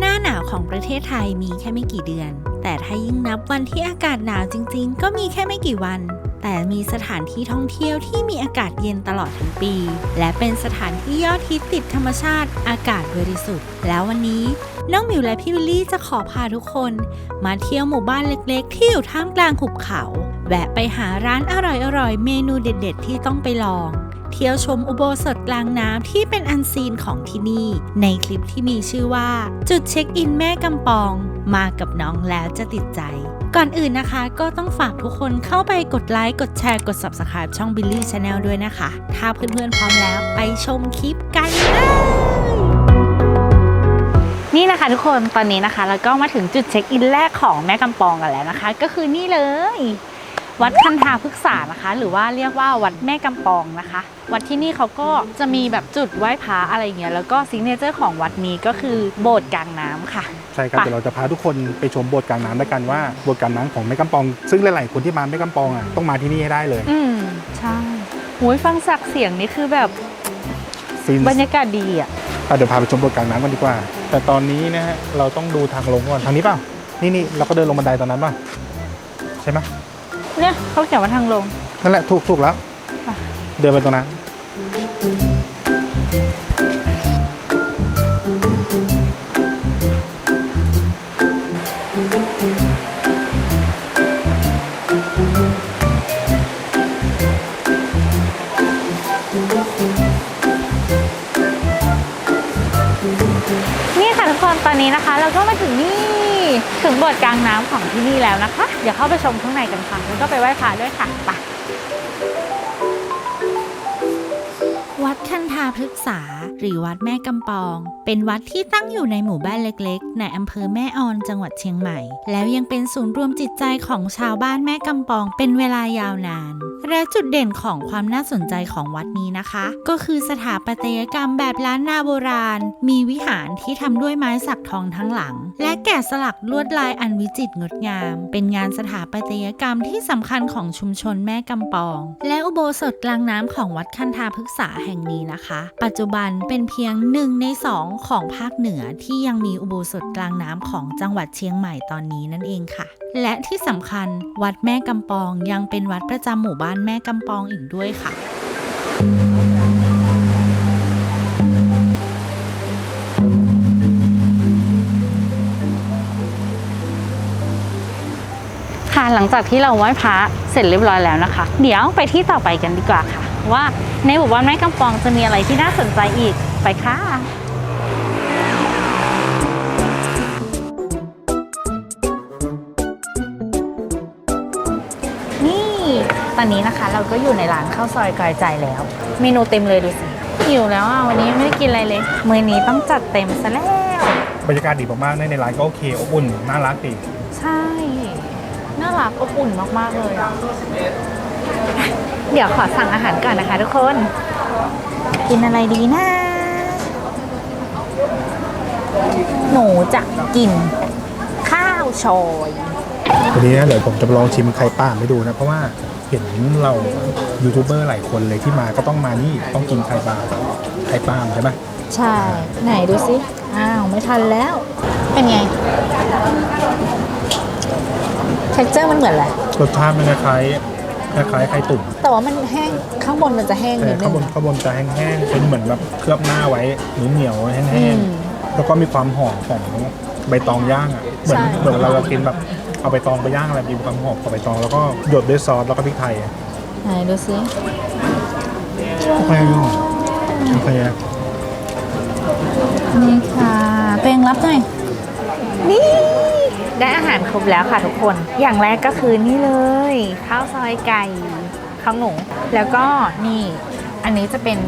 หน้าหนาวของประเทศไทยมีแค่ไม่กี่เดือน แต่ถ้ายิ่งนับวันที่อากาศหนาวจริง ๆ ก็มีแค่ไม่กี่วัน แต่มีสถานที่ท่องเที่ยวที่มีอากาศเย็นตลอดทั้งปี และเป็นสถานที่ยอดฮิตติดธรรมชาติ อากาศบริสุทธิ์ แล้ววันนี้น้องมิวและพี่วิลลี่จะขอพาทุกคน มาเที่ยวหมู่บ้านเล็กๆ ที่อยู่ท่ามกลางหุบเขา แวะไปหาร้านอร่อยๆ เมนูเด็ด ๆ ที่ต้องไปลอง เที่ยวชมอุโบสถกลางน้ำที่เป็นอันซีนของที่นี่ ในคลิปที่มีชื่อว่า จุดเช็คอินแม่กำปอง มากับน้องแล้วจะติดใจ ก่อนอื่นนะคะ ก็ต้องฝากทุกคนเข้าไปกดไลค์กดแชร์กด Subscribe ช่อง Billy Channel ด้วยนะคะ ถ้าเพื่อนๆพร้อมแล้วไปชมคลิปกันเลยนี่นะคะทุกคนตอนนี้นะคะเราก็มาถึงจุดเช็คอินแรกของแม่กำปองกันแล้วนะคะ ก็คือนี่เลย วัดคันธาพฤกษานะคะ หรือว่าเรียกว่าวัดแม่กำปองนะคะ วัดที่นี่เขาก็จะมีแบบจุดไหว้พระอะไรอย่างเงี้ยแล้วก็ซิงเนเจอร์ของวัดนี้ก็คือโบสถ์กลางน้ำค่ะใช่ครับไปเดี๋ยวเราจะพาทุกคนไปชมโบสถ์กลางน้ำด้วยกันว่าโบสถ์กลางน้ำของแม่กำปอง ซึ่งหลายๆคนที่มาแม่กำปองอะต้องมาที่นี่ให้ได้เลย อืมใช่โอ้ยฟังสักเสียงนี่คือแบบซีนบรรยากาศดีอะอะเดี๋ยวพาไปชมโบสถ์กลางน้ำกันดีกว่า แต่ตอนนี้นะฮะเราต้องดูทางลงก่อนทางนี้เปล่านี่นี่เราก็เดินลงบันไดตอนนั้นป่ะใช่ไหม เนี่ยเขาเขียนว่าทางลง นั่นแหละถูกถูกแล้ว ค่ะ เดินไปตรงนั้น นี่ค่ะทุกคนตอนนี้นะคะ เราก็มาถึงนี่ ถึงโบสถ์กลางน้ำของที่นี่แล้วนะคะ เดี๋ยวเข้าไปชมข้างในกันค่ะแล้วก็ไปไหว้พระด้วยค่ะไปาพฤกษา หรือวัดแม่กำปอง เป็นวัดที่ตั้งอยู่ในหมู่บ้านเล็กๆ ในอำเภอแม่ออนจังหวัดเชียงใหม่ แล้วยังเป็นศูนย์รวมจิตใจของชาวบ้านแม่กำปอง เป็นเวลายาวนาน และจุดเด่นของความน่าสนใจของวัดนี้นะคะ ก็คือสถาปัตยกรรมแบบล้านนาโบราณ มีวิหารที่ทำด้วยไม้สักทองทั้งหลัง และแกะสลักลวดลายอันวิจิตรงดงาม เป็นงานสถาปัตยกรรมที่สำคัญของชุมชนแม่กำปอง และอุโบสถกลางน้ำของวัดคันธาพฤกษาแห่งนี้นะคะนะคะ ปัจจุบันเป็นเพียงหนึ่งในสองของภาคเหนือที่ยังมีอุโบสถกลางน้ำของจังหวัดเชียงใหม่ตอนนี้นั่นเองค่ะ และที่สำคัญวัดแม่กำปองยังเป็นวัดประจำหมู่บ้านแม่กำปองอีกด้วยค่ะค่ะหลังจากที่เราไหว้พระเสร็จเรียบร้อยแล้วนะคะ เดี๋ยวไปที่ต่อไปกันดีกว่าค่ะ ว่า ในหมู่บ้านแม่กำปองจะมีอะไรที่น่าสนใจอีกไปค่ะนี่ตอนนี้นะคะเราก็อยู่ในร้านข้าวซอยกายใจแล้ว เมนูเต็มเลยดูสิหิวแล้วอะวันนี้ไม่ได้กินอะไรเลย มื้อนี้ต้องจัดเต็มซะแล้วบรรยากาศดีมากๆในร้านก็โอเคอบอุ่นน่ารักดีใช่ น่ารักอบอุ่นมากๆเลยอะ เดี๋ยวขอสั่งอาหารก่อนนะคะทุกคน กินอะไรดีนะ หนูจะกิน ข้าวชอยวันนี้นะเดี๋ยวผมจะลองชิมไข่ป้ามให้ดูนะ เพราะว่าเห็นเรายูทูบเบอร์หลายคนเลยที่มาก็ต้องมานี่ต้องกินไข่ปลาไข่ปลามใช่ไหมใช่ ไหนดูสิ อ้าว ไม่ทันแล้ว เป็นไงเท็กเจอร์มันเหมือนอะไรรสชาติมันคล้ายๆ คล้ายๆไข่ตุ๋นแต่ว่ามันแห้งข้างบนมันจะแห้งแต่นิดนึข้างงบนข้างบนจะแห้งๆเป็นเหมือนแบบเคลือบหน้าไว้เหนียวๆแห้อืงมๆแล้วก็มีความหอมของใบตองย่างอะเหมือนใช่เหมือนเราจะกินแบบเอาใบตองไปย่างอะไรมีความหอมของใบตองแล้วก็หยดด้วยซอสแล้วก็พริกไทยอะไหนดูสิโอเคอยู่โอเคนี่ค่ะเตงรับหน่อยนี่ ได้อาหารครบแล้วค่ะทุกคน อย่างแรกก็คือนี่เลยข้าวซอยไก่ข้าวหนูแล้วก็นี่อันนี้จะเป็น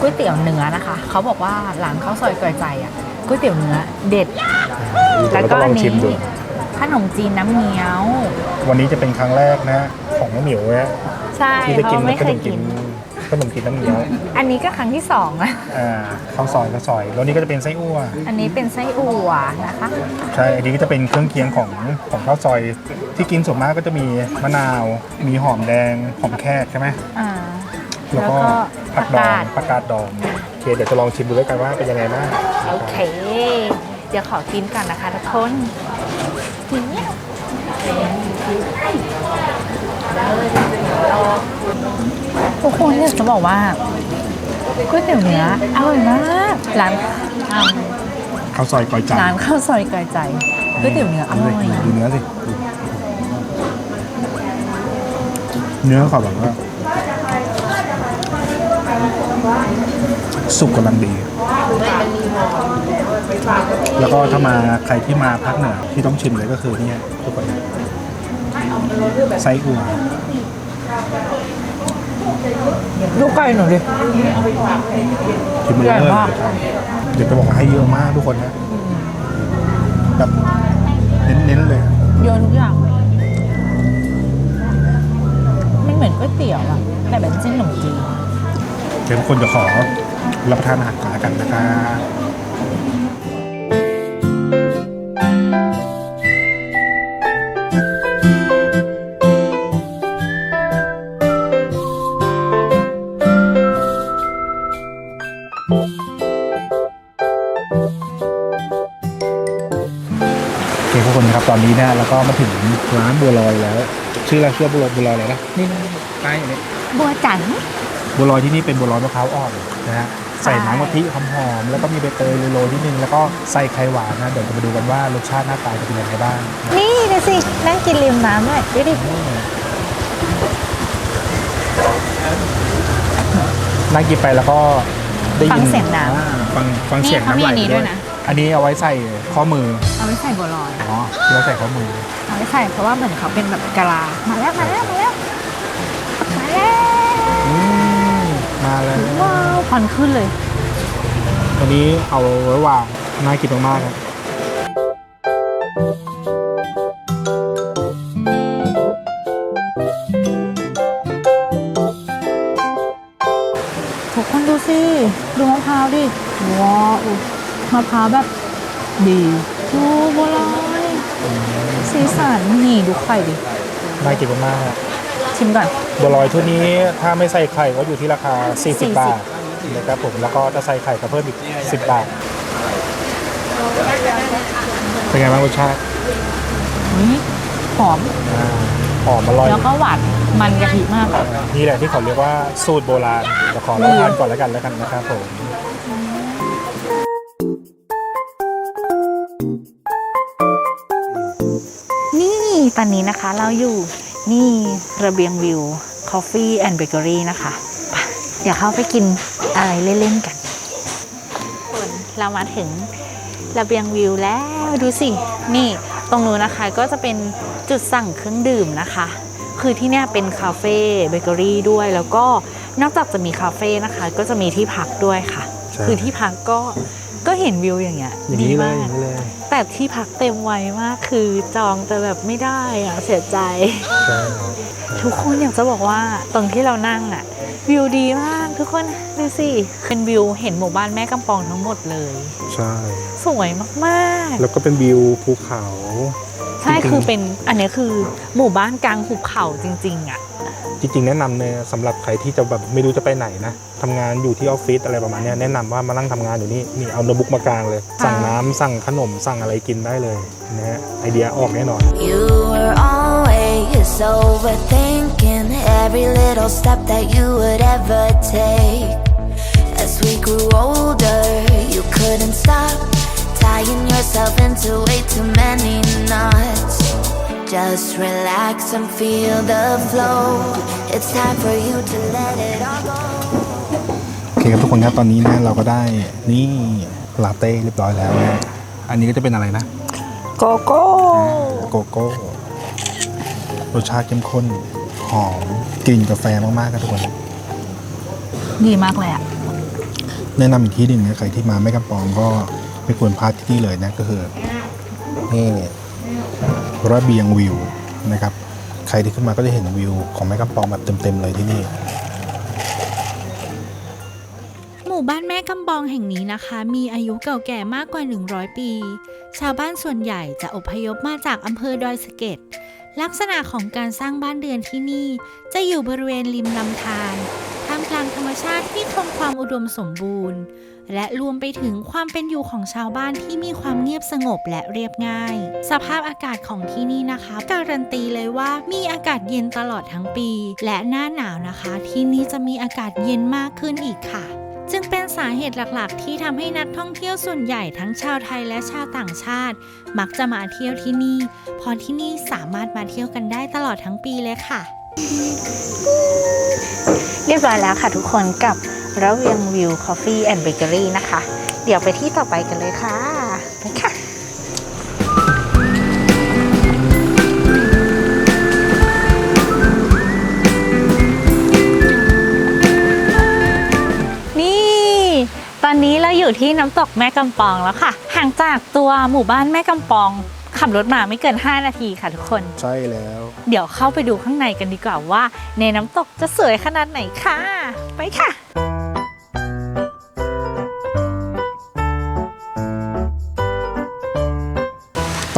ก๋วยเตี๋ยวเนื้อนะคะ เขาบอกว่าร้านข้าวซอยไก่ใจอะก๋วยเตี๋ยวเนื้อเด็ด แล้วก็เราก็ลอัอนงนี้ชิมดูขนมจีนน้ำเงี้ยว วันนี้จะเป็นครั้งแรกนะ ของน้องหมิวนะใช่ที่จะเพกินราะไม่ขเคนยมจีกินน ขนมจีนน้ำเงี้ยวอันนี้ก็ครั้งที่สองอะอ่าข้าวซอยข้าวซอยแล้วนี่ก็จะเป็นไส้อั่วอันนี้เป็นไส้อั่วนะคะ ใช่อันนี้ก็จะเป็นเครื่องเคียงของของข้าวซอย ที่กินส่วนมากก็จะมีมะนาว มีหอมแดงหอมแขกใช่ไหมอ่า แล้วก็แล้วก็ผักดองผักกาดผักกาดดองโอเคเดี๋ยวจะลองชิมดูด้วยกันว่าเป็นยังไงบ้างโอเค เดี๋ยวขอกินก่อนนะคะทุกคนกินเนี่ย ทุกคนอยากจะบอกว่าก๋วยเตี๋ยวเนื้ออร่อยมากร้านอ่าข้าวซอยกอยจันทร้านร์ข้าวซอยไก่ใจก๋วยเตี๋ยวเนื้ออร่อยดูดูเนื้อสิดูเนื้อเขาแบบว่าสุกกำลังดี แล้วก็ถ้ามาใครที่มาพักเหนือที่ต้องชิมเลยก็คือเนี่ยทุกคนไส้อั่ว ลูกไก่หนูดิชิมเลยใหญ่มาก เดี๋ยวจะบอกว่าให้เยอะมากทุกคนนะแบบเน้นๆเลยโยนทุกอย่างมันเหมือนก๋วยเตี๋ยวอะแต่เป็นเส้นขนมจีน เดี๋ยวทุกคนจะขอรับประทานอาหารก่อนแล้วกันนะครับ ก็มาถึงร้านบัวลอยแล้ว ชื่ออะไรชื่อบัวลอยบัวลอยอะไรนะนี่นี่ป้ายอันนี้บัวจันบัวลอยที่นี่เป็นบัวลอยมะพร้าวอ่อนนะฮะใส่น้ำกะทิหอมๆแล้วก็มีใบเตยโรยๆนิดนึงแล้วก็ใส่ไข่หวานนะเดี๋ยวจะมาดูกันว่ารสชาติหน้าตาจะเป็นยังไงบ้างนี่นะสินั่งกินริมน้ำด้วยดูดินั่งกินไปแล้วก็ได้ยินฟังเสียงน้อ่าฟังฟังเสียงนี่น้ำไหลเขามีอันนี้ด้วยนะ อันนี้เอาไว้ใส่ข้อมือำเอาไว้ใส่บัวลอยอ๋อที่ไว้ใส่ข้อมือ เอาไว้ใส่เพราะว่าเหมือนเขาเป็นแบบกะลา มาแล้วมาแล้วมาแล้วมาแล้วอืมมาแล้วว้าวควันขึ้นเลยวันนี้เอาไว้วางน่ากินมากๆครับ ทุกคนดูสิ ดูมะพร้าวดิ ว้าว มะพร้าวแบบดีดูบัวลอยสีสันนี่ดูไข่ดิน่ากินมากๆครับชิมก่อนบัวลอยชุดนี้ถ้าไม่ใส่ไข่ก็อยู่ที่ราคา40 40 บาทนะครับผมแล้วก็ถ้าใส่ไข่ก็เพิ่มอีก 10 บาท เป็นไงบ้างรสชาตินี่หอมอ่าหอมอร่อยแล้วก็หวานมันกะทิมากอะนี่แหละที่เขาเรียกว่าสูตรโบราณเดี๋ยวขอรับประทานก่อนแล้วกันแล้วกันนะครับผม ตอนนี้นะคะ เราอยู่นี่ระเบียงวิวคอฟฟี่แอนด์เบเกอรี่นะคะไปเดี๋ยวเข้าไปกินอะไรเล่นๆกันคนเรามาถึงระเบียงวิวแล้วดูสิ นี่ตรงนู้นนะคะก็จะเป็นจุดสั่งเครื่องดื่มนะคะ คือที่เนี่ยเป็นคาเฟ่เบเกอรี่ด้วยแล้วก็นอกจากจะมีคาเฟ่นะคะ ก็จะมีที่พักด้วยค่ะใช่คือที่พักก็ ก็เห็นวิวอย่างเงี้ยอย่างดีนี้เลยมาอกย่างนี้เลย แต่ที่พักเต็มไวมากคือจองแต่แบบไม่ได้อะเสียใจ ใช่ทุกคนอยากจะบอกว่าตรงที่เรานั่งอะวิวดีมากทุกคนดูสิเป็นวิวเห็นหมู่บ้านแม่กำปองทั้งหมดเลย ใช่ สวยมากแล้วก็เป็นวิวภูเขา ๆ ใช่จริงๆคือเป็นอันเนี้ยคือหมู่บ้านกลางหุบเขาจริง ๆอะ จริง ๆ แนะนำเนี่ยสำหรับใครที่จะแบบไม่รู้จะไปไหนนะทำงานอยู่ที่ออฟฟิศอะไรประมาณเนี้ยแนะนำว่ามานั่งทำงานอยู่นี่นี่เอาโน้ตบุ๊กมากางเลย สั่งน้ำสั่งขนมสั่งอะไรกินได้เลยนะฮะไอเดียออกแน่นอน You were always overthinking every little step that you would ever take. As we grew older, you couldn't stop tying yourself into way too many knots. Just relax and feel the flow. It's time for you to let it all go. โอเคครับทุกคนครับตอนนี้นะเราก็ได้นี่ลาเต้เรียบร้อยแล้วนะอันนี้ก็จะเป็นอะไรนะโกโก้โกโก้รสชาติเข้มข้นหอมกลิ่นกาแฟมากๆครับทุกคน ดีมากเลยอะแนะนำอีกที่หนึ่งนะใครที่มาไม่กำปองก็ไม่ควรพลาดที่นี่เลยนะก็คือนี่ ระเบียงวิวนะครับ ใครที่ขึ้นมาก็จะเห็นวิวของแม่กำปองแบบเต็มๆเลยที่นี่ หมู่บ้านแม่กำปองแห่งนี้นะคะ มีอายุเก่าแก่มากกว่า 100 ปี ชาวบ้านส่วนใหญ่จะอพยพมาจากอำเภอดอยสะเก็ดลักษณะของการสร้างบ้านเรือนที่นี่ จะอยู่บริเวณริมลำธารามกลางธรรมชาติที่คงความอุดมสมบูรณ์ และรวมไปถึงความเป็นอยู่ของชาวบ้านที่มีความเงียบสงบและเรียบง่าย สภาพอากาศของที่นี่นะคะ การันตีเลยว่ามีอากาศเย็นตลอดทั้งปี และหน้าหนาวนะคะ ที่นี่จะมีอากาศเย็นมากขึ้นอีกค่ะจึงเป็นสาเหตุหลักๆ ที่ทำให้นักท่องเที่ยวส่วนใหญ่ทั้งชาวไทยและชาวต่างชาติ มักจะมาเที่ยวที่นี่เพราะที่นี่สามารถมาเที่ยวกันได้ตลอดทั้งปีเลยค่ะ ยบร้อยแล้วค่ะทุกคนกับระเวียงวิวคอฟฟี่แอนด์เบเกอรี่นะคะ เดี๋ยวไปที่ต่อไปกันเลยค่ะ ไปค่ะนี่ตอนนี้เราอยู่ที่น้ำตกแม่กำปองแล้วค่ะ ห่างจากตัวหมู่บ้านแม่กำปอง ขับรถมาไม่เกิน 5 นาทีค่ะทุกคน ใช่แล้ว เดี๋ยวเข้าไปดูข้างในกันดีกว่าว่า ในน้ำตกจะสวยขนาดไหนค่ะ ไปค่ะ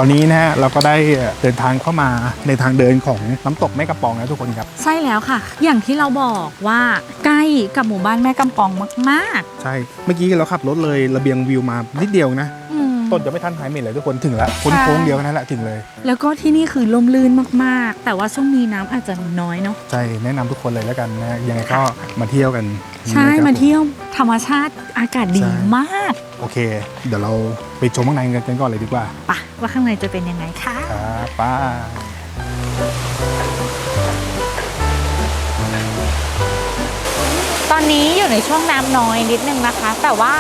ตอนนี้นะฮะเราก็ได้เดินทางเข้ามาในทางเดินของน้ำตกแม่กำปองแล้วทุกคนครับ ใช่แล้วค่ะ อย่างที่เราบอกว่าใกล้กับหมู่บ้านแม่กำปองมากใช่เมื่อกี้เราขับรถเลยระเบียงวิวมานิดเดียวนะๆอืม ต้นจะไม่ทันหายเหม็นเลยทุกคนถึงแล้วพ้นใช่โค้งเดียวนั่นแหละถึงเลย แล้วก็ที่นี่คือลมลื่นมากๆ แต่ว่าช่วงนี้น้ำอาจจะน้อยเนาะใช่แนะนำทุกคนเลยแล้วกันนะยังไงก็มาเที่ยวกัน ใช่นะครับมาเที่ยวธรรมชาติอากาศดีใช่มาก โอเค เดี๋ยวเราไปชมข้างในกันก่อนเลยดีกว่าปะว่าข้างในจะเป็นยังไงคะครับป้าตอนนี้อยู่ในช่วงน้ำน้อยนิดนึงนะคะ แต่ว่า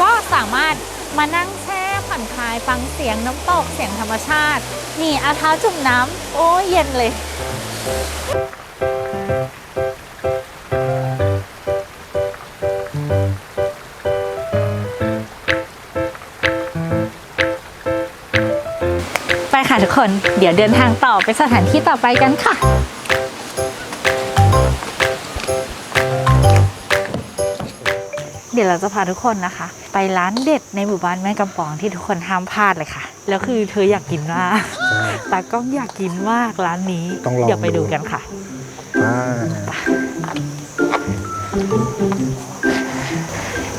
ก็สามารถมานั่งแช่ผ่อนคลายฟังเสียงน้ำตกเสียงธรรมชาติ นี่อาเท้าจุ่มน้ำโอ้เย็นเลย ไปค่ะทุกคน เดี๋ยวเดินทางต่อไปสถานที่ต่อไปกันค่ะ เดี๋ยวเราจะพาทุกคนนะคะ ไปร้านเด็ดในหมู่บ้านแม่กำปองที่ทุกคนห้ามพลาดเลยค่ะ แล้วคือเธออยากกินมากตากล้องอยากกินมากร้านนี้ต้องลองเดี๋ยวไปดูกันค่ะป้า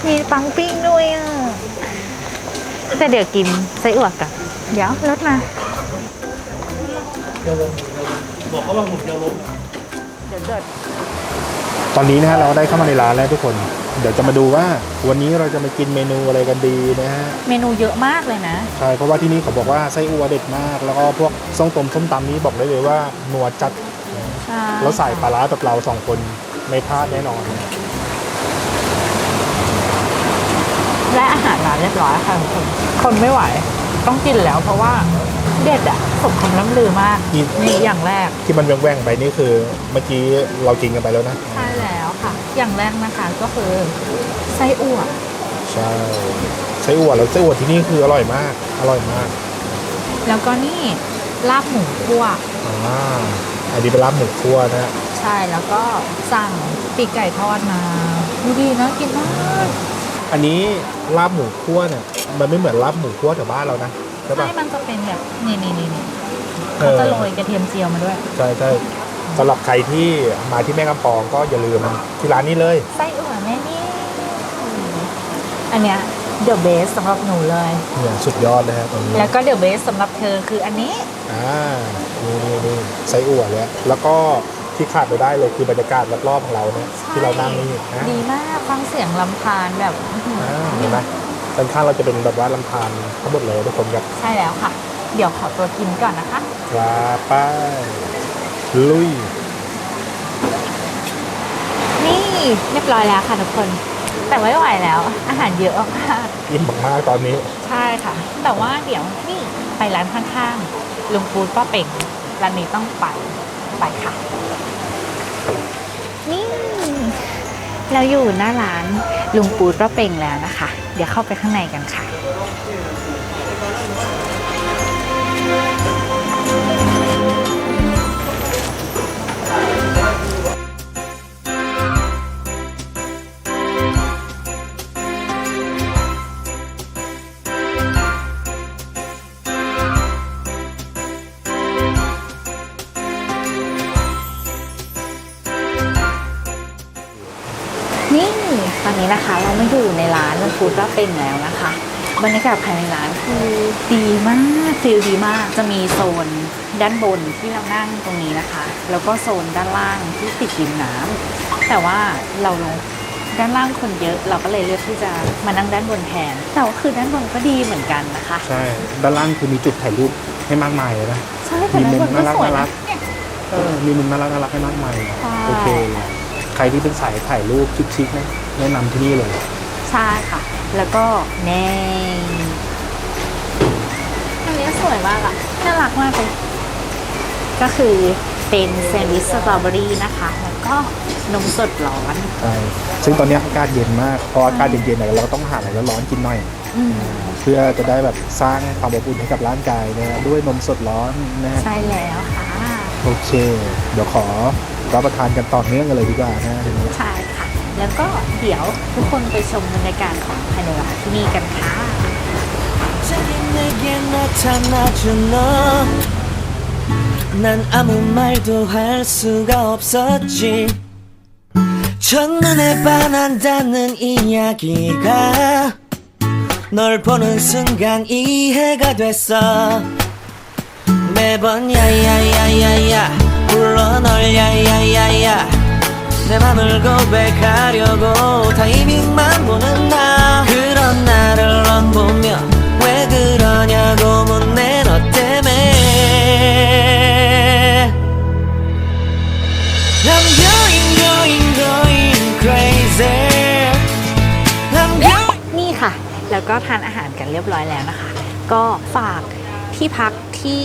มีปังปิ้งด้วยอะแต่เดี๋ยวกินไส้อั่วกันเดี๋ยวรถมาบอกเขาว่าผมจะลงเดี๋ยวเดิน ตอนนี้นะฮะเราได้เข้ามาในร้านแล้วทุกคน เดี๋ยวจะมาดูว่าวันนี้เราจะมากินเมนูอะไรกันดีนะฮะ เมนูเยอะมากเลยนะ ใช่ เพราะว่าที่นี่เขาบอกว่าไส้อั่วเด็ดมาก แล้วก็พวกส้มตำส้มตำนี้บอกได้เลยว่านัวจัด ใช่แล้วใส่ปลาร้าแบบเราสองคนไม่พลาดแน่นอน และอาหารร้านเรียบร้อยค่ะทุกคน คนไม่ไหว ต้องกินแล้วเพราะว่า เด็ดอะสมคำล้ำลือมากนี่นี่อย่างแรก ที่มันแว่งๆไปนี่คือ เมื่อกี้เรากินกันไปแล้วนะ ใช่แล้วค่ะ อย่างแรกนะคะก็คือไส้อั่วใช่ไส้อั่วแล้วไส้อั่วที่นี่คืออร่อยมาก อร่อยมาก แล้วก็นี่ลาบหมูคั่วอ่าอันนี้เป็นลาบหมูคั่วนะฮะใช่แล้วก็สั่งปีกไก่ทอดมาดูดีนะกินมากอันนี้ลาบหมูคั่วเนี่ยมันไม่เหมือนลาบหมูคั่วแถวบ้านเรานะ ใช่ใช่ปะมันจะเป็นแบบนี่นี่นี่นี่เอเขาอจะโรยกระเทียมเจียวมาด้วย ใช่ใช่สำหรับใครที่มาที่แม่กำปองก็อย่าลืมที่ร้านนี้เลย ไส้อั่วแม่นี่อันเนี้ยเดอะเบสสำหรับหนูเลย เนี่ยสุดยอดเลยฮะตรงนี้แล้วก็เดอะเบสสำหรับเธอคืออันนี้ อ่านี่นี่นี่ไส้อั่วเนี่ยแล้วก็ที่ขาดไม่ได้เลยคือบรรยากาศรอบๆของเราเนี่ยที่เรานั่งนี่นะดีมากฟังเสียงลำธารแบบอื้อหืออ่าเห็นไหม ด้านข้างเราจะเป็นแบบว่าลำธารทั้งหมดเลยทุกคนครับใช่แล้วค่ะ เดี๋ยวขอตัวกินก่อนนะคะครับไป้ายลุย นี่เรียบร้อยแล้วค่ะทุกคน แต่ไม่ไหวแล้ว อาหารเยอะมากอิ่มมากๆตอนนี้ ใช่ค่ะ แต่ว่าเดี๋ยวนี่ไปร้านข้างๆลุงปูดป้าเป่งร้านนี้ต้องไปไปค่ะ นี่ เราอยู่หน้าร้านลุงปูดระเป่งแล้วนะคะ เดี๋ยวเข้าไปข้างในกันค่ะ นี่ตอนอนนี้นะคะ เราไม่อยู่ในร้านมันฟูดว่าเป็นแล้วนะคะบรรยากาศภายในร้านคือดีมากฟิลดีมาก จะมีโซนด้านบนที่เรานั่งตรงนี้นะคะ แล้วก็โซนด้านล่างที่ติดริมน้ำแต่ว่าเราลงด้านล่างคนเยอะ เราก็เลยเลือกที่จะมานั่งด้านบนแทนแต่ว่าคือด้านบนก็ดีเหมือนกันนะคะ ใช่ ด้านล่างคือมีจุดถ่ายรูปให้มากมายเลยนะใช่แต่ด้านบนก็สวยนะเนี่ยเออมีมุมน่ารักน่ารักให้มากมายใช่โอเคเลยใครที่เป็นสายถ่ายรูปชิคๆนะ แนะนำที่นี่เลย ใช่ค่ะ แล้วก็แน่อันนี้สวยมากอะน่ารักมากเลย ก็คือเป็นแซนด์วิชสตรอเบอรี่นะคะ แล้วก็นมสดร้อน ใช่ ซึ่งตอนนี้อากาศเย็นมาก พออากาศเย็นๆเนี่ยเราต้องหาอะไรร้อนๆกินหน่อย อืมเพื่อจะได้แบบสร้างความอบอุ่นให้กับร่างกายนะฮะด้วยนมสดร้อนนะฮะใช่แล้วค่ะ โอเค เดี๋ยวขอรับประทานกันต่อเนื่องกันเลยดีกว่านะทีนี้ใช่ค่ะ แล้วก็เดี๋ยวทุกคนไปชมบรรยากาศของภายในร้านที่นี่กันค่ะ 갑자기 내게 나타나준 너. 난 아무 말도 할 수가 없었지. 첫눈에 반한다는 이야기가 널 보는 순간 이해가 됐어. 매번 야야야야야 불러 널 야야야야 내 맘을 고백하려고 타이밍만 보는 나 그런 나를 넌 보며 왜 그러냐고 묻네 너 때문에 I'm going going going crazy I'm going นี่ค่ะ แล้วก็ทานอาหารกันเรียบร้อยแล้วนะคะ ก็ฝากที่พัก ที่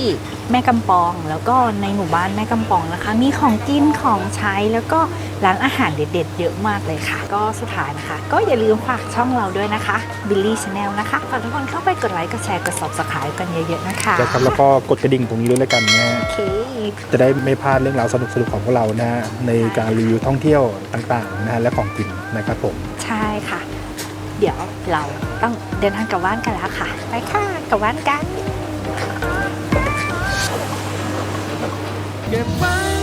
แม่กำปอง แล้วก็ในหมู่บ้านแม่กำปองนะคะ มีของกินของใช้แล้วก็ร้านอาหารเด็ดๆ เยอะมากเลยค่ะ ก็สุดท้ายนะคะ ก็อย่าลืมฝากช่องเราด้วยนะคะ Billy Channel นะคะฝากทุกคนเข้าไปกดไลค์กดแชร์กด subscribe กันเยอะๆนะคะนะครับแล้วก็กดกระดิ่งตรงนี้ด้วยแล้วกันนะฮะโอเคจะได้ไม่พลาดเรื่องราวสนุกๆของพวกเรานะฮะในการรีวิวท่องเที่ยวต่างๆนะฮะและของกินนะครับผมใช่ค่ะ เดี๋ยวเราต้องเดินทางกลับบ้านกันแล้วค่ะ ไปค่ะกลับบ้านกัน find